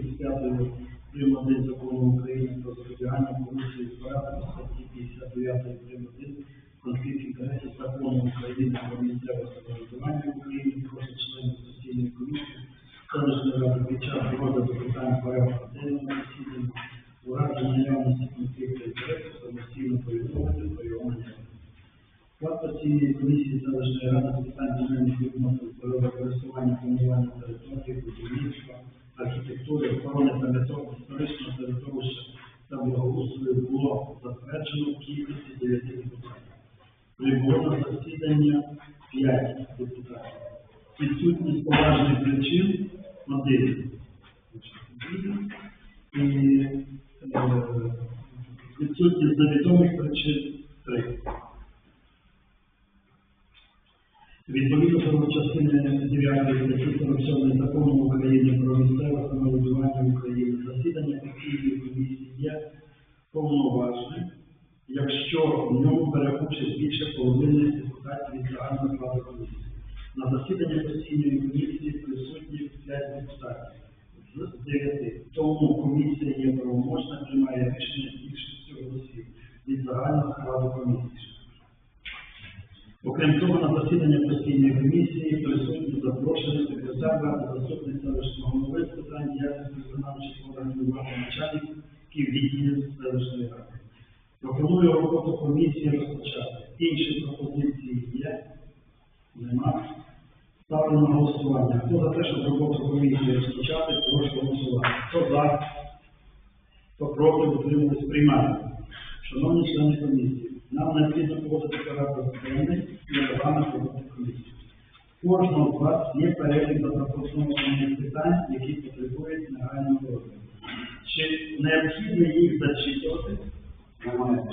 35 прим. 1 закону України про запобігання корупції з порядку статті 59 прим. 1 конфлікт інтересів закону України про місцеве самоврядування в Україні прошу членів постійної комісії селищної ради під час розгляду питань порядку денного засідання у разі наявності конфлікту інтересів самостійно повідомити про його наявність. Склад постійної комісії селищної ради з питань земельних відносин, природокористування, планування території, будівництва, архітектури, охорони пам'яток історичного середовища та благоустрою було затверджено в кількості 9 депутатів. Прибуло на засідання 5 депутатів. Відсутність поважних причин один. І е, відсутність невідомих причин Відповідно до частини 9 статті 47 закону України про місцеве самоврядування в Україні, засідання постійної комісії є повноважним, якщо в ньому бере участь більше половини депутатів від загального складу комісії. На засіданні постійної комісії присутні 5 депутатів з 9. Тому комісія є правомочна, приймає рішення більшістю голосів від загального складу комісії. Окрім того, на засідання постійної комісії присутні запрошені секретар заступник селищного голови з питань діяльності виконавчих органів влади начальників відділів селищної ради. Пропоную роботу комісії розпочати. Інші пропозиції є? Нема. Ставлю на голосування. Хто за те, щоб роботу комісії розпочати, прошу голосувати. Хто за? Хто проти, утримались приймати. Шановні члени комісії, нам необхідно погодити порядок денний і регламент роботи комісії. Кожного з вас є перелік запропонованих питань, які потребують негайного розгляду. Чи необхідно їх зачитувати? Немає.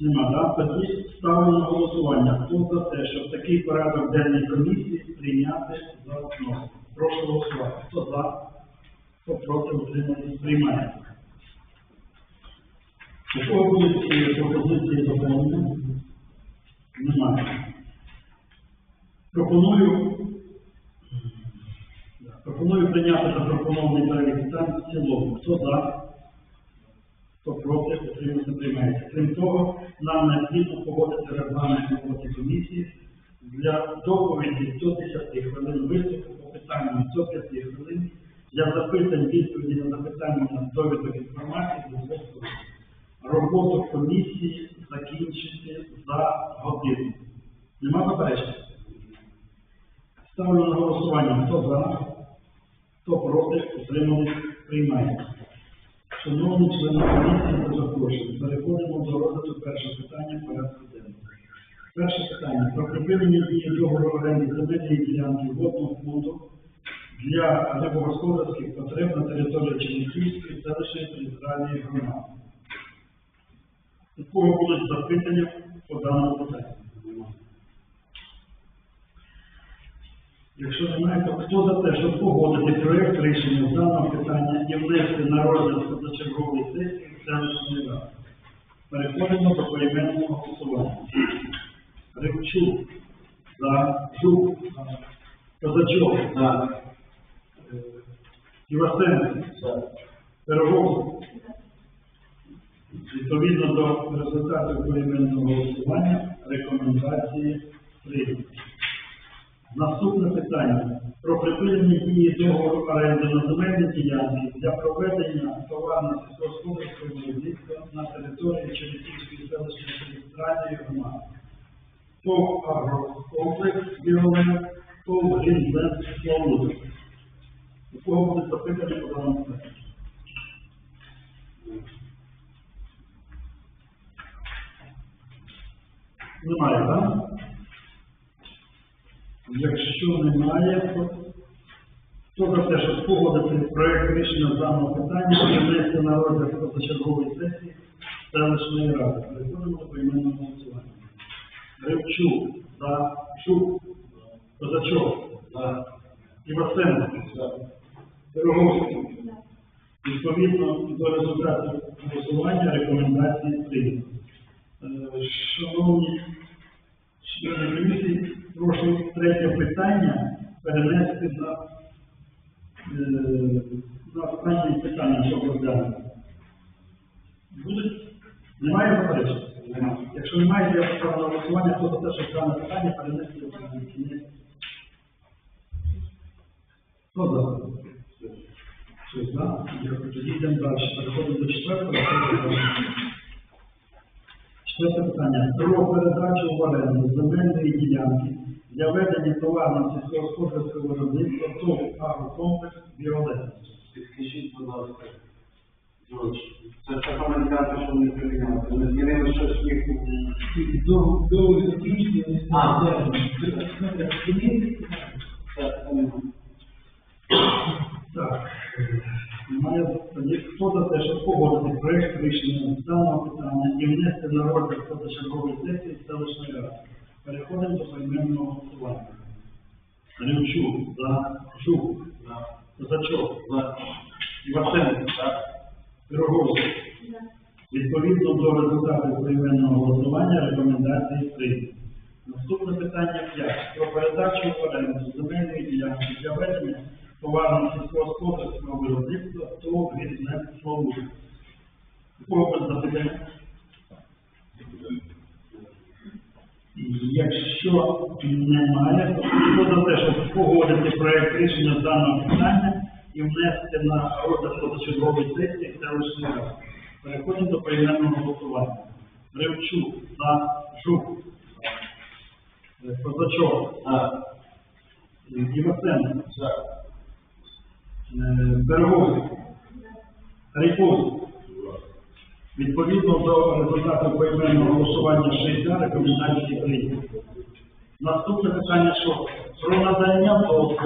Нема, так? Тоді ставлю на голосування. Хто за те, щоб такий порядок денний комісії прийняти за основу? Прошу голосувати. Хто за? Хто проти утримались? Приймається. Кого будуть пропозиції доповнення? Немає. Пропоную, пропоную прийняти запропонований перелік питань в цілому. Хто за? Хто проти, утримався, приймається. Крім того, нам необхідно погодити регламент роботи комісії для доповіді 110 хвилин виступу по питанням 105 хвилин, для запитань, відповіді на запитання, довідок інформації до двох хвилин. Роботу комісії закінчити за годину. Нема заперечень? Ставлю на голосування. Хто за, хто проти, утримались, приймається. Шановні члени комісії та запрошені, переходимо до розгляду першого питання порядку денного. Перше питання про припинення дії договору оренди земельної ділянки водного фонду для рибогосподарських потреб на території Чернігівської селищної територіальної громади. У кого запитання по даному питанню? Якщо немає, то хто за те, щоб погодити проєкт рішення даного питання і внести на розгляд позачергової сесії селищної ради? Переходимо до поіменного голосування. Рибчук, за, Жук, Козачок, За. е, Івасенко, Пирогов. Відповідно до результатів поіменного голосування рекомендації прийняті. Наступне питання про припинення дії договору оренди на земельні ділянки для проведення товарно сільськогосподарського виробництва на території Чернігівської селищної територіальної громади. ТОВ агрокомплекс Біоле, ТОВ Грінленд Славутик. У кого буде запитання по даному? Немає, так? Якщо немає, то хто за те, щоб погодити проєкт рішення даного питання внести на розгляд позачергової сесії селищної ради. Переходимо до поіменного голосування. Гривчук, за, Шук, Козачок, За. Івасенко, За. Пироговський. Відповідно до результатів голосування рекомендації прийнято. Е, Шановні члени комісії, прошу третє питання перенести на Е, На останнє питання, що розглянути. Будуть? Немає заперечень? Немає. Якщо немає, я поставлю на голосування, хто за те, щоб дане питання перенести в кінець. Хто за? Да? Дякую. Тоді йдемо далі. Переходимо до четвертого. Четверте питання. Про передачу в оренду земельної ділянки для ведення товарного сільськогосподарського виробництва ТОВ агрокомплекс Біолет. Підскажіть, будь ласка, це ж така маніпуляція, що вони прийняли. Вони змінили щось їх. До, до закінчення А. Так, Так. Немає тоді хто за те, щоб погодити проєкт рішення даного питання і внести на розгляд позачергової сесії селищної ради. Переходимо до поіменного голосування. Римчук, за, Жук, за, Козачок, за, Івасенко, за, Пироговський. Відповідно до результатів поіменного голосування рекомендації прийняті. Наступне питання 5. Про передачу оренду земельної ділянки для ведення товарного сільськогосподарського виробництва то різне слово. Опит запитання. Якщо немає, то за те, щоб погодити проект рішення даного питання і внести на розгляд позачергової сесії селищної ради. Переходимо до поіменного голосування. Ривчук, за, Жук, Е, Козачок, А, Івасенко, Е, Береговський, Райковський. Відповідно до результатів поіменного голосування 60 рекомендації прийняті. Наступне питання що? Про надання дозволу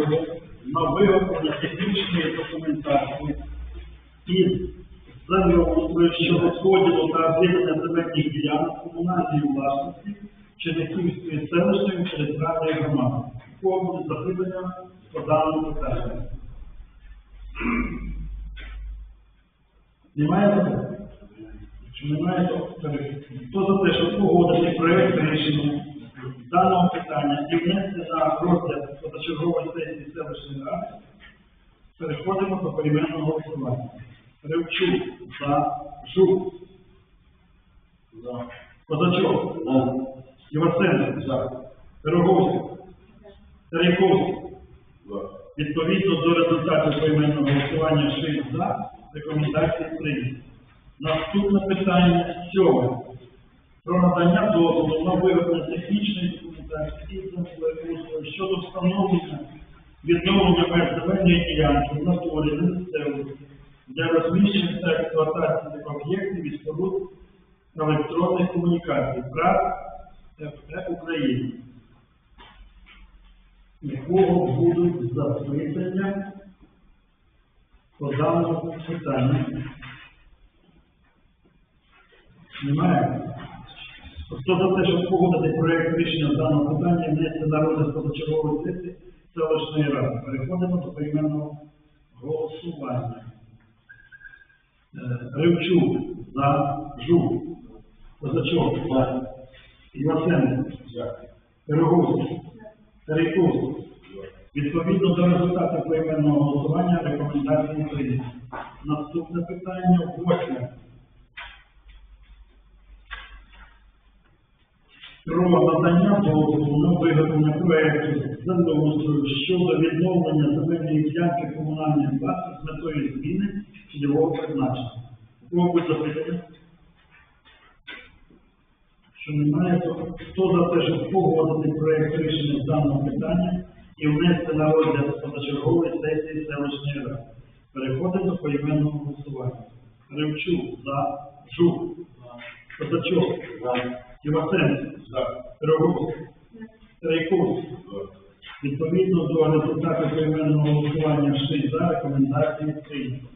на виготовлення технічної документації із землеустрою щодо поділу та об'єднання земельних ділянок комунальної власності Чернігівської селищної територіальної громади. Кого запитання по даному питанню? Немає запитань? Якщо немає, то. Хто за те, щоб погодити проєкт рішення даного питання і внести на розгляд позачергової сесії селищної ради, переходимо до поіменного голосування. Ревчук, за, Жук, за. Козачок, За. Івасенко, За. Пироговський, Тарайковський. За. Відповідно до результатів поіменного голосування 6 за, рекомендації прийняті. Наступне питання сьоме. Про надання дозволу на виготовлення технічної документації землеустрою щодо встановлення відновлення меж земельної ділянки в натурі місцевості для розміщення та експлуатації об'єктів і споруд електронних комунікацій ПРАТ ФЕ України. Якого будуть запитання по даному питанню? Немає? Хто за те, щоб погодити проєкт рішення з даного питання і внести на розгляд позачергової сесії селищної ради? Переходимо до поіменного голосування. Е, Ривчук, за, Жук, Козачок, За. Івасенко. Пироговський, Старійковський. Відповідно до результатів поіменного голосування рекомендації прийняті. Наступне питання восьме. Про надання дозволу на виготовлення проєкту землеустрою щодо відновлення земельної ділянки комунальної власності з метою зміни цільового призначення. Будуть запитання? Що немає, то хто за те, щоб погодити проєкт рішення даного питання і внести на розгляд позачергової сесії селищної ради. Переходимо до поіменного голосування. Ривчук, за, Жук, Козачок, За. Івасенко, За. Пироговський, Трайковський. Відповідно до результатів поіменного голосування 6 за рекомендації прийнято.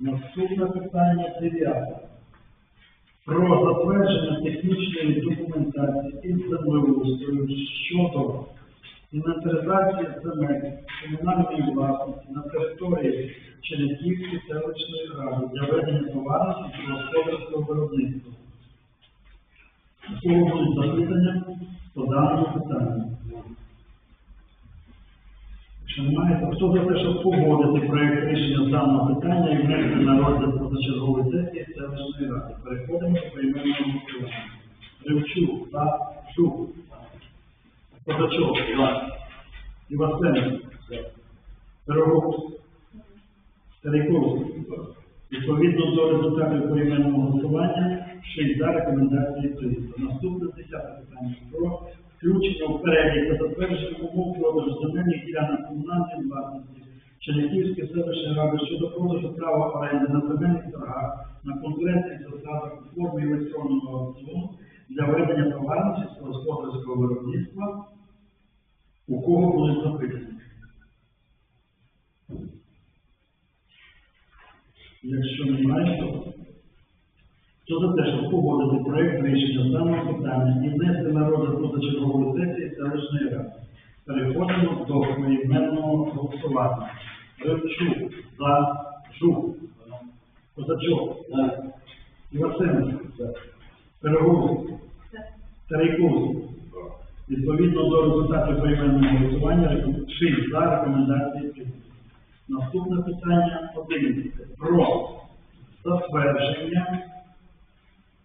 Наступне питання дев'яте. Про затвердження технічної документації із землеустрою щодо інвентаризації земель комунальної власності на території Чернігівської селищної ради для ведення товарного і господарського виробництва. Будуть запитання по даному питанню? Якщо немає, то хто за те, щоб погодити проект рішення даного питання і внести на розгляд позачергової сесії селищної ради? Переходимо до поіменного голосування. Ривчук, за, Шук, Козачок, за, Івасенко, Пирогов, Стариковський. Відповідно до результатів поіменного голосування, шість за рекомендації прийнято. Наступне десяте питання про включення у перелік та затвердження умов продажу земельних ділянок комунальної власності Чернігівської селищної ради щодо продажу права оренди на земельних торгах на конкурентних засадах у формі електронного аукціону для ведення товарного сільськогосподарського виробництва, у кого будуть запитання. Якщо немає, то хто за те, щоб погодити проект рішення даного питання і внести на розгляд позачергової сесії селищної ради. Переходимо до поіменного голосування. Ривчук, за, Жук, Козачок, Івасенко, Пироговський, Старийковський. Відповідно до результатів поіменного голосування, шість за рекомендації прийнято. Наступне питання 11. Про затвердження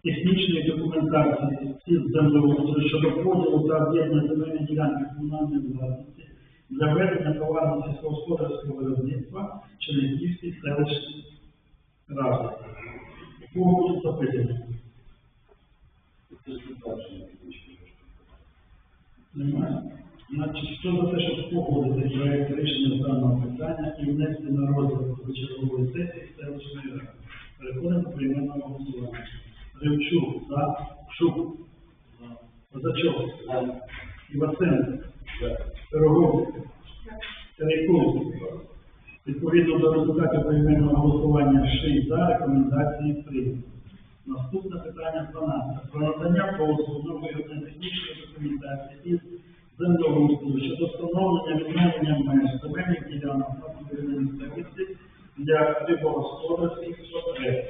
технічної документації із землеустрою щодо поділу та об'єднання земельної ділянки комунальної власності для ведення товарно сільськогосподарського виробництва Чернігівській селищній ради. У кого запитання? Немає. Значить, хто за те, щоб погодити проект рішення даного питання і внести на розгляд вечіркової сесії селищної ради? Переходимо до прийменного голосування. Ривчук, за, Шук, Козачок, Івасенко, Пирогов, Терейковський. Відповідно до результатів прийменного голосування 6 за рекомендації прийнято. Наступне питання 12. Про надання виготовлення технічної документації із землеустрою щодо встановлення відновлення меж земельних ділянок на території місцевості для рибогосподарських потреб.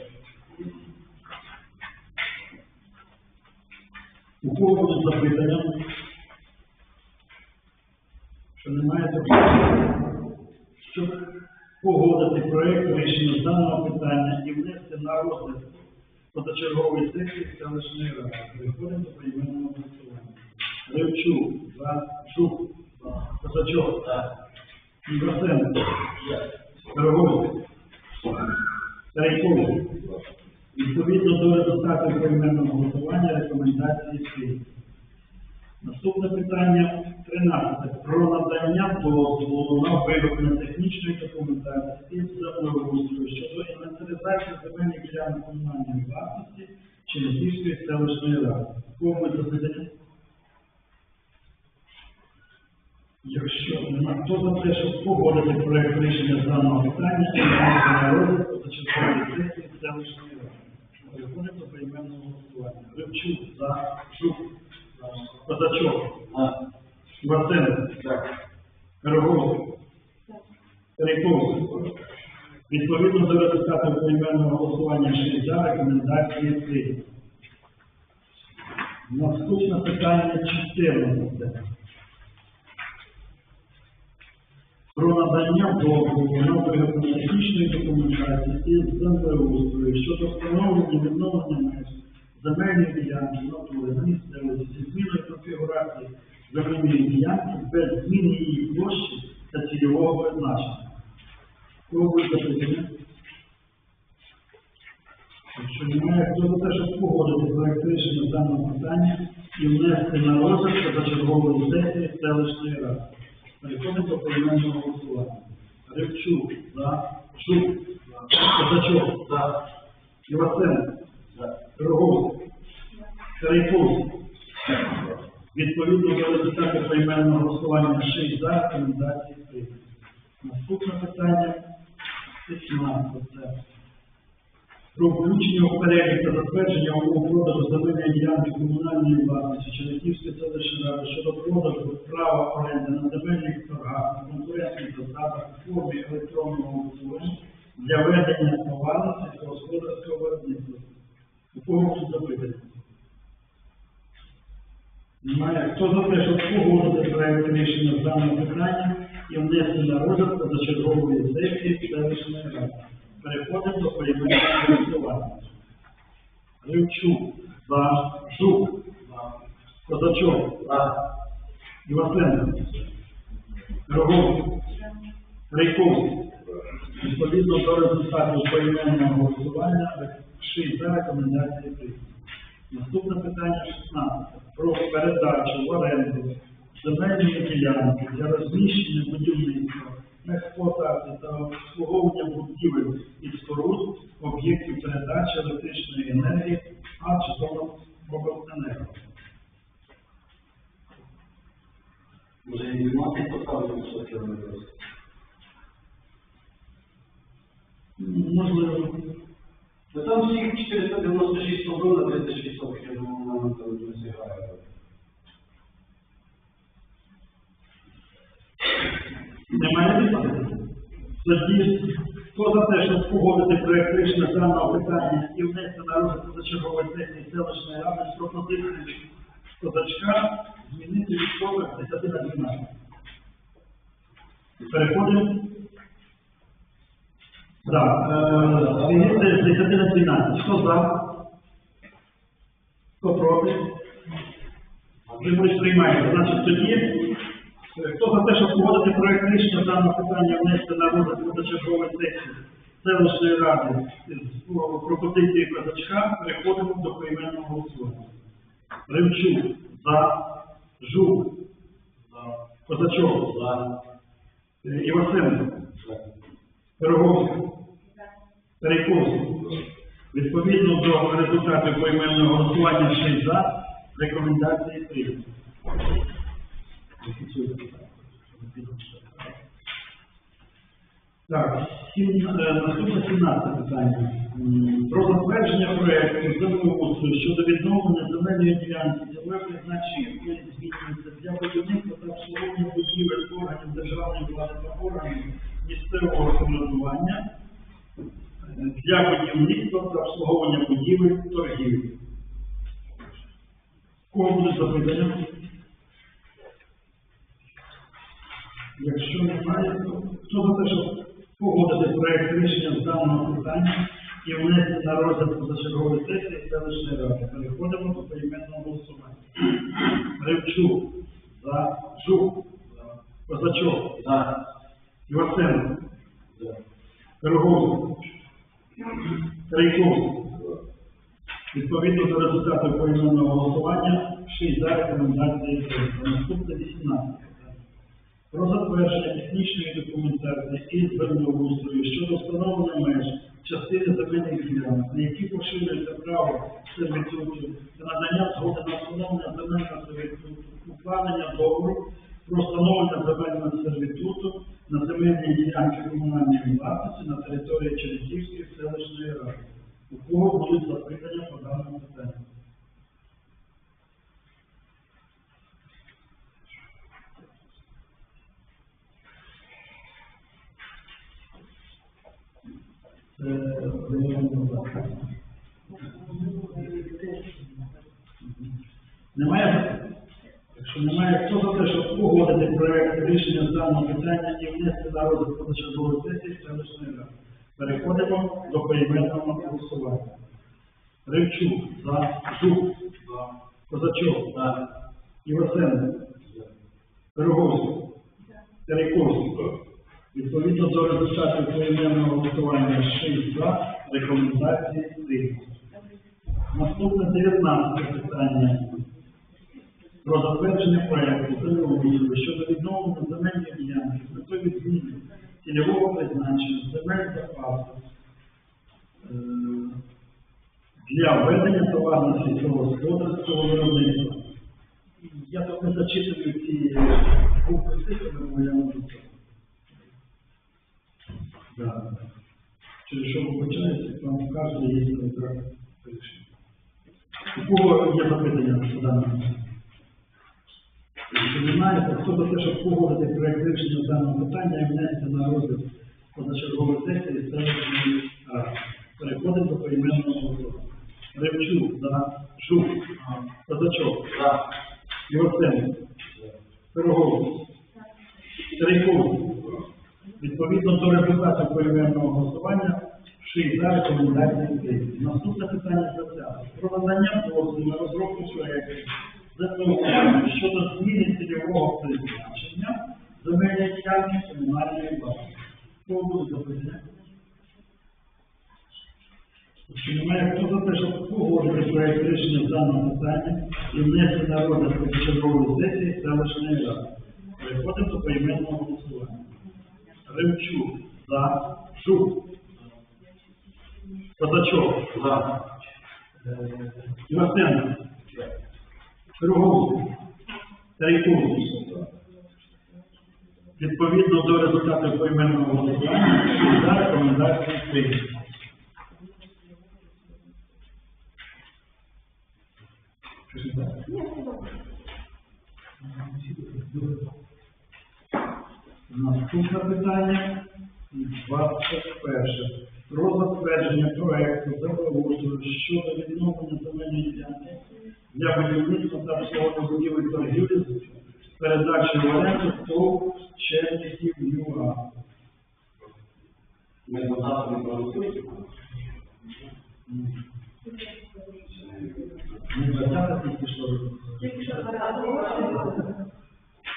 У кого запитання? Що немає запитань? Щоб погодити проект рішення даного питання і внести на розгляд позачергової сесії селищної ради. Переходимо до поіменного голосування. Ривчук, за, Шук, Козачок, Ігорсенко, Пироговський, Старийковський. Відповідно до результатів поіменного голосування рекомендації слід. Наступне питання 13. Про надання дозволу на виготовлення технічної документації із землеустрою щодо інвентаризації земельних ділянок комунальної власності Чернігівської селищної ради. Кого буде запитання? Якщо нема, хто за те, щоб погодити проект рішення з даного питання на розгляд позачергової сесії селищної ради. Переходимо до поіменного голосування. Ривчук, за, Жук, Козачок, Васенко, Пироговський, Терейковський. Відповідно до результатів поіменного голосування 6 за рекомендації прийнято. Наступне питання 14. Про надання дозволу на виготовлення документації із землеустрою щодо встановлення відновлення ділянки натури на місцевості зі конфігурації земельної ділянки без зміни її площі та цільового призначення. Кого буде запитання? Якщо немає, хто за те, щоб погодити проект рішення даного питання і внести на розгляд позачергової сесії селищної ради. Переходимо до поіменного голосування. Ривчук, за, Шук, Козачок, за, Івасенко, Пироговський, Старийковський. Відповідно до результатів поіменного голосування 6 за рекомендації прийнято. Наступне питання 15. Про включення у перелік та затвердження умов продажу земельної ділянки комунальної власності Чернігівської селищної ради щодо продажу права оренди на земельних торгах на конкурентних засадах у формі електронного аукціону для ведення товарно сільськогосподарського виробництва. У кого тут запитання? Немає. Хто за те, щоб погодити проект рішення з даного питання і внести на розгляд позачергової сесії селищної ради. Переходимо до поіменного голосування. Ривчук, за, Жук, Козачок, Івасенко, Роговський, Рейковський. Відповідно до результатів поіменного голосування, шість за рекомендації прийняті. Наступне питання 16. Про передачу в оренду земельної ділянки для розміщення будівництва, експлуатації та обслуговування будівель і споруд об'єктів передачі електричної енергії «Ачтонобленерго». Може, і 12 поставити, що це не просто. Можливо, Ну там всіх 496 оборона, 36 соток, я думаю, вона там не зіграє. Немає відповіді. Тоді, хто за те, щоб погодити проект рішення з даного питання і внести на позачергової сесії селищної ради з пропозицією козачка змінити військових з 10 на 12. Переходимо. Так, змінити з 10 на 12. Хто за? Хто проти? Вже приймається. Значить, тоді Е, Хто за те, щоб погодити проект рішення даного питання внести на розгляд позачергової сесії селищної ради з пропозиції Козачка, переходимо до поіменного голосування. Римчук, за, Жук, за, Козачок, за, Е, Івасенко, Пироговський, Перейковський. Відповідно до результатів поіменного голосування 6 за, рекомендації прийняті. Так, е, наступне 17 питання. Про затвердження проекту землеустрою щодо відновлення земельної ділянки цільове призначення, якої змінюється для будівництва та обслуговування будівель органів державної влади та органів місцевого самоврядування е, для будівництва та обслуговування будівель торгівлі. Кого будуть запитання? Якщо немає, то хто за те, щоб погодити проект рішення з даного питання і внести на розгляд позачергової сесії селищної ради. Переходимо до поіменного голосування. Ривчук, за, Жук, Козачок, за, Івасенко, Пироговський, Рейковський. Відповідно до результатів поіменного голосування, 6 за рекомендації. Наступне 18 питання про затвердження технічної документації і землеустрою щодо встановлення меж частини земельних ділянок, на які поширюється право сервітуту та надання згоди на встановлення земельного сервітуту, укладення договору про встановлення земельного сервітуту на земельні ділянки комунальної власності на території Чернігівської селищної ради. У кого будуть запитання по даному питанню? Це прийняття закону. Немає? Якщо немає, хто за те, щоб погодити проект рішення даного питання і внести на розгляд позачергової сесії селищної ради? Переходимо до поіменного голосування. Ривчук, за, Жук, за, Козачок, за, Івасенко, Пироговський, Терейковський. Відповідно до результатів поіменного голосування 6 за, рекомендації прийняті. Наступне 19 питання про затвердження проекту землеустрою щодо відновлення земельної ділянки з метою зміни цільового призначення земель запасу е, для ведення товарно сільськогосподарського виробництва. Я тут не зачитую ці букви цифри, бо я можу це. Да. Через що вибачається, там в кожній є контракт рішення. У кого є запитання по даному? Якщо немає, то хто за те, щоб погодити проект рішення даного питання і внести на розгляд позачергової сесії селищної. Переходимо до поіменного голосування. Ривчук, за, Жук, Козачок, за, Євсенко, Пироговський, Терейковський, Відповідно до результатів поіменного голосування, шість за рекомендації прийняті. Наступне питання засяде. Про надання дозволу на розробку проєктів землеустрою щодо зміни цільового призначення земельної ділянки комунальної власності. Хто буде доповідати? Якщо немає, хто за те, щоб погодити проєкт рішення в даному питанні і внести на розгляд чергової сесії селищної ради. Переходимо до поіменного голосування. Римчук, за, Жук, Козачок, За. е, Івасенко, Круговський, Відповідно до результатів поіменного голосування, за рекомендації прийняті. Наступне питання, 21. Про затвердження проекту землеустрою щодо відновлення земельної ділянки для будівництва та обслуговування будівель торгівлі з передачі в оренду ТОВ Чернігів ЮА. Ми додатку не проголосуємо. Не 20 тільки що.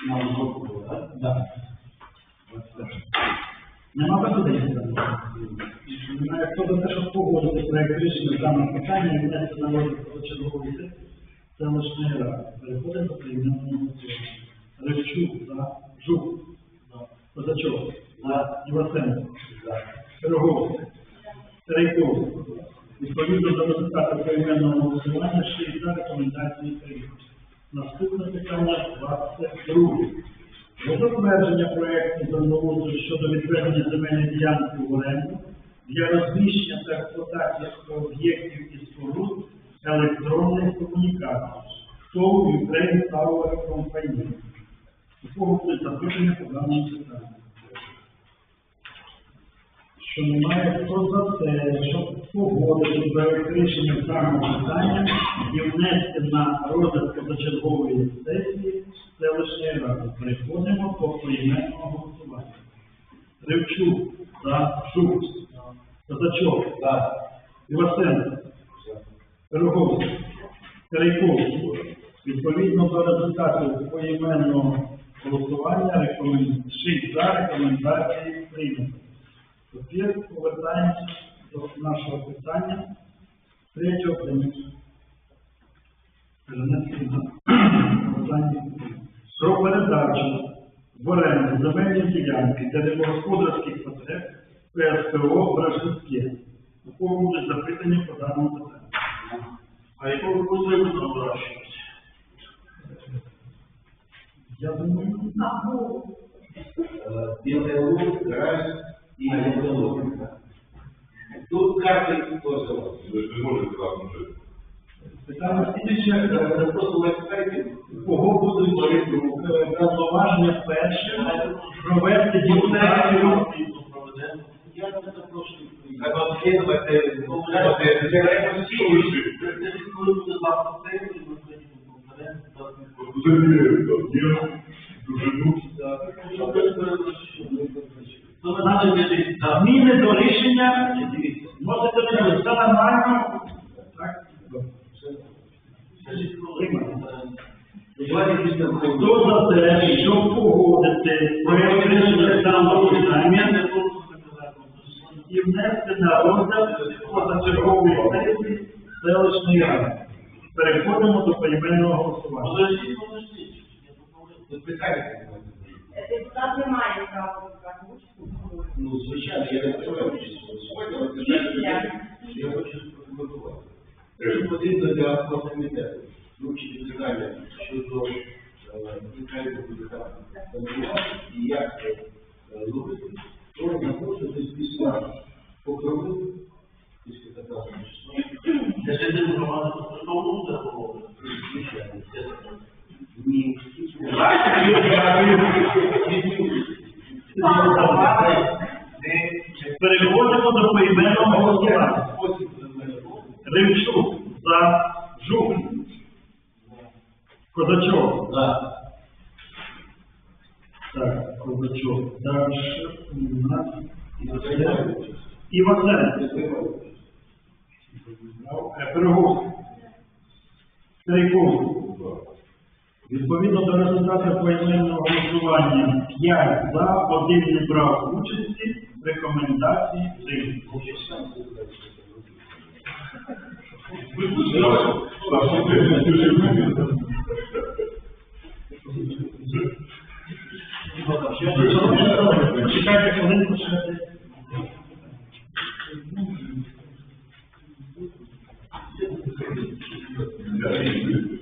Нам було, так? Да. Нема пропозиції? Немає хто за те, щоб погодити проект рішення даного питання і внести на розгляд позачергової сесії селищної ради. Переходимо до прийняття голосування. Ревчук, за, Жук, за, Козачок, за, Івасенко, за, Пироговський, Терейковський. Відповідно до результату поіменного голосування, ще й за рекомендації прийняті. Наступне питання 22. Про затвердження проекту землеустрою щодо відведення земельної ділянки в оренду для розміщення та експлуатації об'єктів і споруд електронних комунікацій. ТОВ Ukraine Power Company. У кого буде запитання по даному питанню? Що немає хто за те, щоб погодити проект рішення даного питання і внести на розгляд позачергової сесії селищної ради. Переходимо до поіменного голосування. Ривчук, за, Шук, Козачок, За. Івасенко, Пироговський, Терейковський. Відповідно до результатів поіменного голосування рекомен... шість за рекомендації прийнято. Тепер повертаємося до нашого питання третього питання. Про передачу в оренду земельної ділянки для рибогосподарських потреб ПСПО Бражинське. У кого буде запитання по даному питанню? А яку ви потребу там вирощуєте? Я думаю, Белый лук, грязь и лук. Тут каждый тоже. Ви ж не можете так жити. питання слідче, Это просто лайфхаки. повноваження перше провести діяльність Я запрошую. Треба так, Зміни до рішення можете не бути. Це нормально. Так? Хто за те, щоб погодити проєкт рішення даного питання і внести на розгляд позачергової сесії селищної ради? Переходимо до поіменного голосування. Депутат не має права вибрати. Ну, звичайно, я не працюю. Сьогодні ви я хочу прокоментувати. Що потрібно для комітету? Вивчити питання щодо буде і як це робити. То я хочу десь після покрови, після 15 числа. Звичайно, Ні. Переходимо до поіменного голосування. За Жук. Козачок. Да. Так, Козачок. Дальше у 17. І Василенко. І Василенко. Василенко. Е, Пироговський. Старіковський. Відповідно до результатів поіменного голосування 5 за, 1 не брав участі, рекомендації прийнято. Чекайте хвилинку, ще. Так.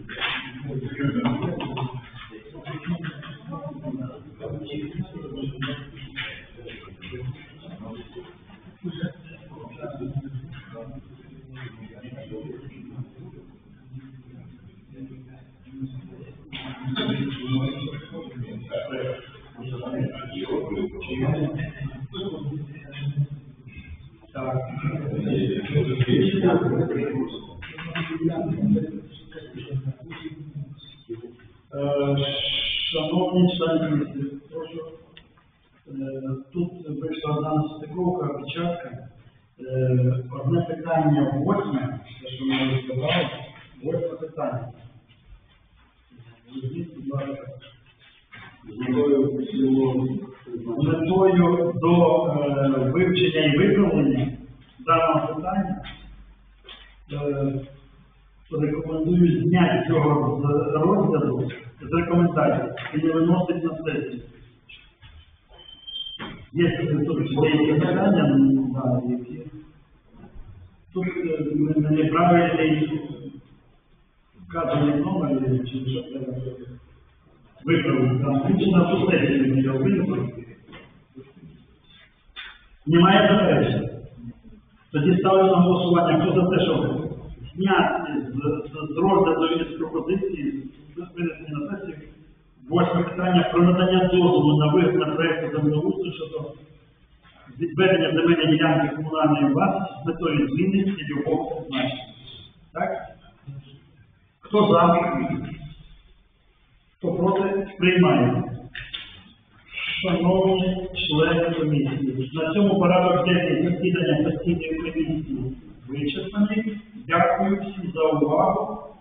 Тут е, не- неправильний вказаний номер чи що треба виправити там більше на не його виправити. Немає заперечень. Тоді ставлю на голосування, хто за те, щоб зняти з, розгляду і з пропозиції з винесення на сесію восьме питання про надання дозволу на вигляд на проєкту землеустрою щодо відведення земельної ділянки комунальної власності з метою зміни цільового призначення. Так? Хто за? Хто проти? Приймає. Шановні члени комісії, на цьому порядок денний засідання постійної комісії вичерпаний. Дякую всім за увагу.